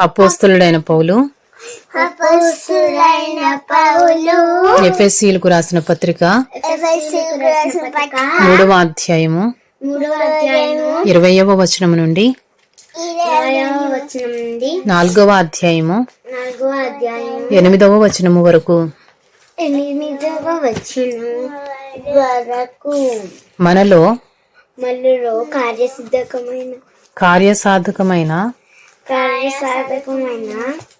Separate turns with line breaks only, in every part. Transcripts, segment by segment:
అపోస్తులుడైన పౌలు. ఎఫ్ఎస్సీలకు రాసిన పత్రిక. మూడవ అధ్యాయము. ఇరవయవ వచనం నుండి. నాలుగవ అధ్యాయము. ఎనిమిదవ వచనము వరకు. మనలో
మళ్ళీలో కార్యసిద్ధకమైన
కార్యసాధకమైన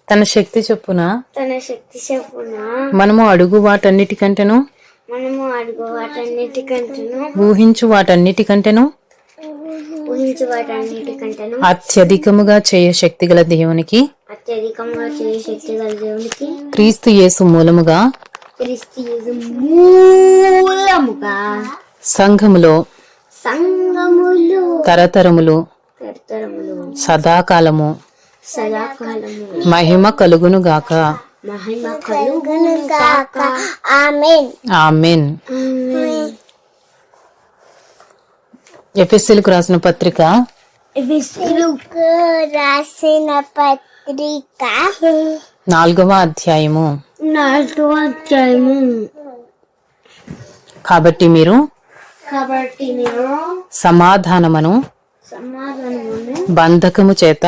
తన శక్తి చొప్పున?
తన శక్తి చొప్పున?
మనము అడుగు వాటన్నిటికంటేను?
మనము అడుగు వాటన్నిటికంటేను?
ఊహించు వాటన్నిటికంటేను?
ఊహించు వాటన్నిటికంటేను?
అత్యధికముగా చేయ శక్తి గల దేవునికి?
అత్యధికంగా చేయ శక్తి గల దేవునికి?
క్రీస్తు యేసు మూలముగా?
క్రీస్తు యేసు మూలముగా?
సంఘములో?
సంగములు
తరతరములు?
కర్తరములు
సదాకాలము. మహిమ కలుగును గాక
మహిమ కలుగును గాక ఆమేన్.
ఆమెన్ ఎఫ్ఎస్సీలకు రాసిన పత్రిక.
రాసిన పత్రిక.
నాలుగవ అధ్యాయము.
నాలుగో అధ్యాయము.
కాబట్టి మీరు
కాబట్టి మీరు
సమాధానమును బంధకము చేత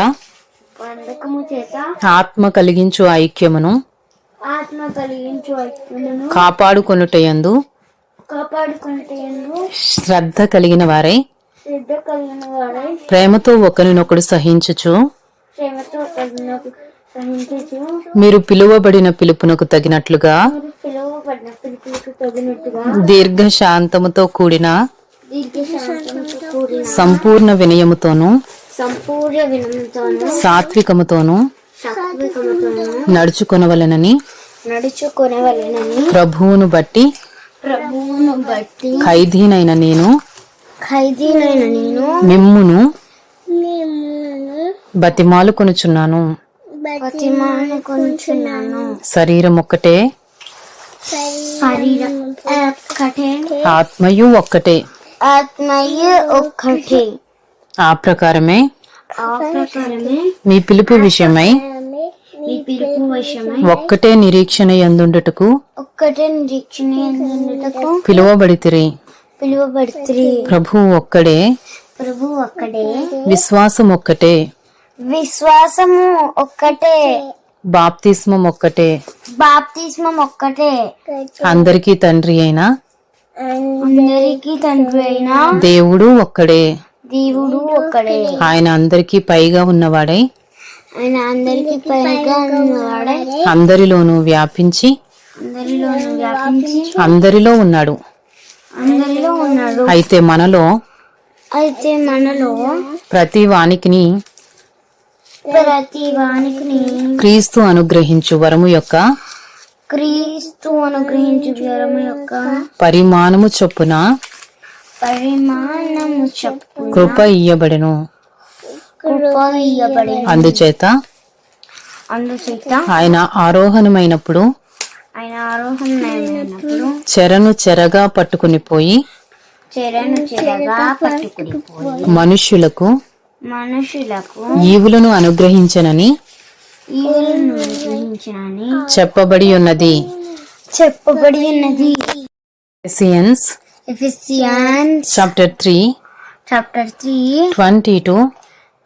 బంధకము చేత
ఆత్మ కలిగించు ఐక్యమును
ఆత్మ కలిగించు ఐక్యమును
కాపాడుకొనుటయందు శ్రద్ధ కలిగిన వారై
శ్రద్ధ కలిగిన వాడై
ప్రేమతో ఒకరినొకడు సహించుచు
ప్రేమతో
మీరు పిలువబడిన పిలుపునకు తగినట్లుగా దీర్ఘ శాంతముతో కూడిన సంపూర్ణ వినయముతోను
సంపూర్ణ
సాత్వికముతోను
సాత్వికముతోను
నడుచుకొనవలెనని
నడుచుకొనవలెనని
ప్రభువును బట్టి
ప్రభువును బట్టి
ఖైదీనైన నేను
ఖైదీనైన నేను
మిమ్మును బతిమాలు కొనుచున్నాను శరీరం ఒక్కటే
శరీరం ఒక్కటే
ఆత్మయు ఒక్కటే.
ఆత్మయు ఒక్కటే.
ఆ ప్రకారమే
ఆ ప్రకారమే
మీ పిలుపు విషయమై
మీ పిలుపు వశమై
ఒక్కటే నిరీక్షణ ఎందుండుటకు
ఒక్కటే నిరీక్షణ ఎందుకు
పిలువబడితిరి.
పిలువబడుతుంది
ప్రభు ఒక్కడే
ప్రభు ఒక్కడే
విశ్వాసం ఒక్కటే
విశ్వాసము ఒక్కటే
బాప్తిస్మం ఒక్కటే
బాప్తిస్మం ఒక్కటే
అందరికీ తండ్రి అయిన
అందరికీ తండ్రి అయిన
దేవుడు ఒక్కడే
దేవుడు ఒక్కడే.
ఆయన అందరికీ పైగా ఉన్నవాడై
ఆయన అందరికీ పైగా ఉన్నవాడే.
అందరిలోనూ వ్యాపించి
అందరిలోనూ వ్యాపించి.
అందరిలో ఉన్నాడు.
అందరిలో ఉన్నాడు.
అయితే మనలో
అయితే మనలో
ప్రతి వానికిని
ప్రతి వానికి
క్రీస్తు అనుగ్రహించు వరము యొక్క
క్రీస్తు అనుగ్రహించు జ్వరము యొక్క
పరిమాణము చొప్పున
పరిమాణము చెప్పు
కృప ఇయ్యబడెను.
కృప
అందుచేత
అందుచేత
ఆయన ఆరోహణమైనప్పుడు
ఆయన ఆరోహణమైనప్పుడు
చెరను చెరగా పట్టుకుని పోయి
చెరను చెరగా పట్టుకుని పోయి
మనుష్యులకు
మనుషులకు
ఈవులను అనుగ్రహించనని
ఈవులను
చెప్పబడి ఉన్నది.
చెప్పబడి ఉన్నది.
Ephesians
chapter 3
chapter 3
22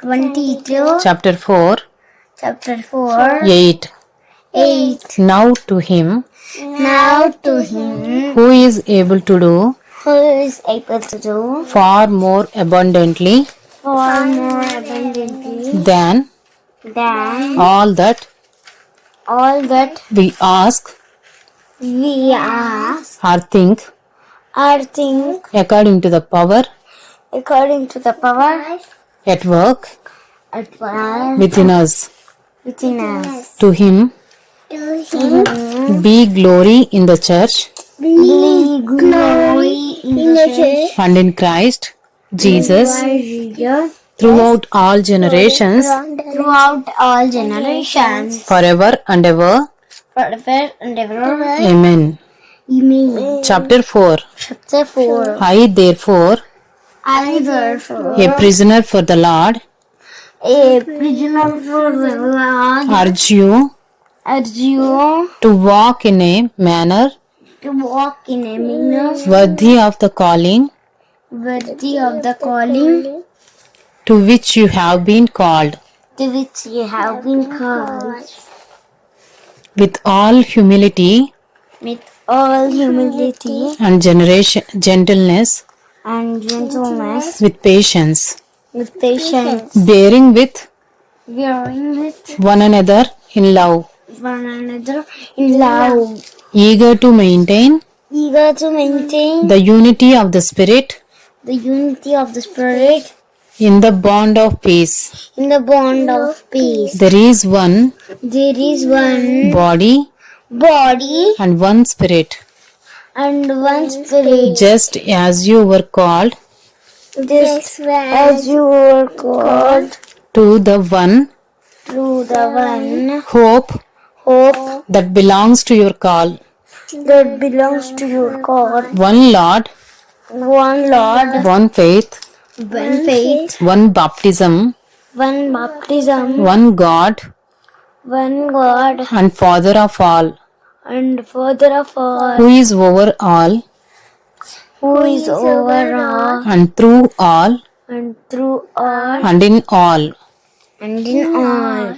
22
chapter 4
chapter 4
8
8
Now to him
now to him
who is able to do
who is able to do
far more abundantly
far more abundantly
than
than
all that
all that
we ask
we ask
or think
are think.
according to the power
according to the power
at work
at work
within us.
within us.
To him
to him
be glory in the church.
Be glory in the church.
And in Christ
Jesus.
throughout all generations
throughout all generations.
forever and ever.
Forever and ever.
Amen chapter 4
Chapter 4
i therefore
I therefore
a prisoner for the lord
a prisoner for the Lord,
urge you
urge you
to walk in a manner
to walk in a manner
worthy of the calling
worthy of the calling
to which you have been called,
to which you have been called,
with all humility
with all humility
and generation, gentleness,
and gentleness,
with patience,
with patience,
bearing with
bearing with
one another in love,
one another in love,
eager to maintain
eager to maintain
the unity of the Spirit.
the unity of the Spirit.
In the bond of peace.
in the bond of peace.
There is one
There is one
body
body
and one Spirit,
and one Spirit,
just as you were called
just as you were called
to the one
To the one
hope
hope
that belongs to your call,
that belongs to your God,
one Lord,
one Lord,
one faith,
one faith,
one baptism,
one baptism,
one God
one God,
and Father of all,
and Father of all,
who is over all?
Who is over all?
And through all?
And through all?
And in all.
and in all.